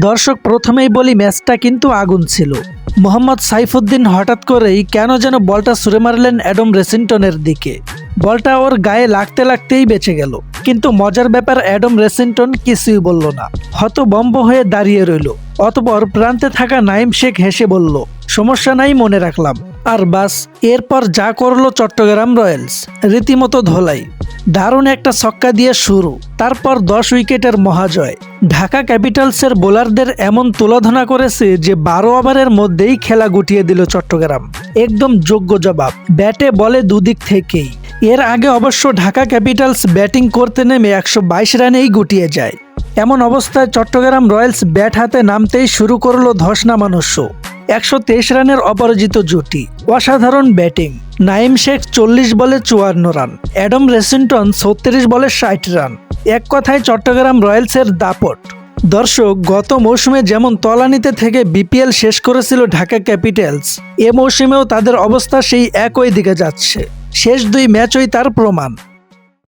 দর্শক প্রথমেই বলি, ম্যাচটা কিন্তু আগুন ছিল। মোহাম্মদ সাইফুদ্দিন হঠাৎ করেই কেন যেন বলটা ছুড়ে মারলেন অ্যাডম রেসিংটনের দিকে। বলটা ওর গায়ে লাগতে লাগতেই বেঁচে গেল। কিন্তু মজার ব্যাপার, অ্যাডম রেসিংটন কিছুই বলল না। হতবম্ব হয়ে দাঁড়িয়ে রইল। অতপর প্রান্তে থাকা নাইম শেখ হেসে বলল, সমস্যা নাই, মনে রাখলাম। আর বাস, এরপর যা করল চট্টগ্রাম রয়্যালস। রীতিমতো ধোলাই। দারুণ একটা ছক্কা দিয়ে শুরু, তারপর দশ উইকেটের মহাজয়। ঢাকা ক্যাপিটালসের বোলারদের এমন তুলাধনা করেছে যে বারো ওভারের মধ্যেই খেলা গুটিয়ে দিল চট্টগ্রাম। একদম যোগ্য জবাব, ব্যাটে বলে দুদিক থেকেই। এর আগে অবশ্য ঢাকা ক্যাপিটালস ব্যাটিং করতে নেমে একশো বাইশ রানেই গুটিয়ে যায়। এমন অবস্থায় চট্টগ্রাম রয়্যালস ব্যাট হাতে নামতেই শুরু করল ধস নামানো শো। একশো তেইশ রানের অপরাজিত জুটি। অসাধারণ ব্যাটিং। নাইম শেখ চল্লিশ বলে চুয়ান্ন রান। অ্যাডম রেসিংটন ছত্রিশ বলে ষাট রান। এক কথায় চট্টগ্রাম রয়্যালসের দাপট। দর্শক, গত মৌসুমে যেমন তলানিতে থেকে বিপিএল শেষ করেছিল ঢাকা ক্যাপিটালস, এ মৌসুমেও তাদের অবস্থা সেই একই দিকে যাচ্ছে। শেষ দুই ম্যাচই তার প্রমাণ।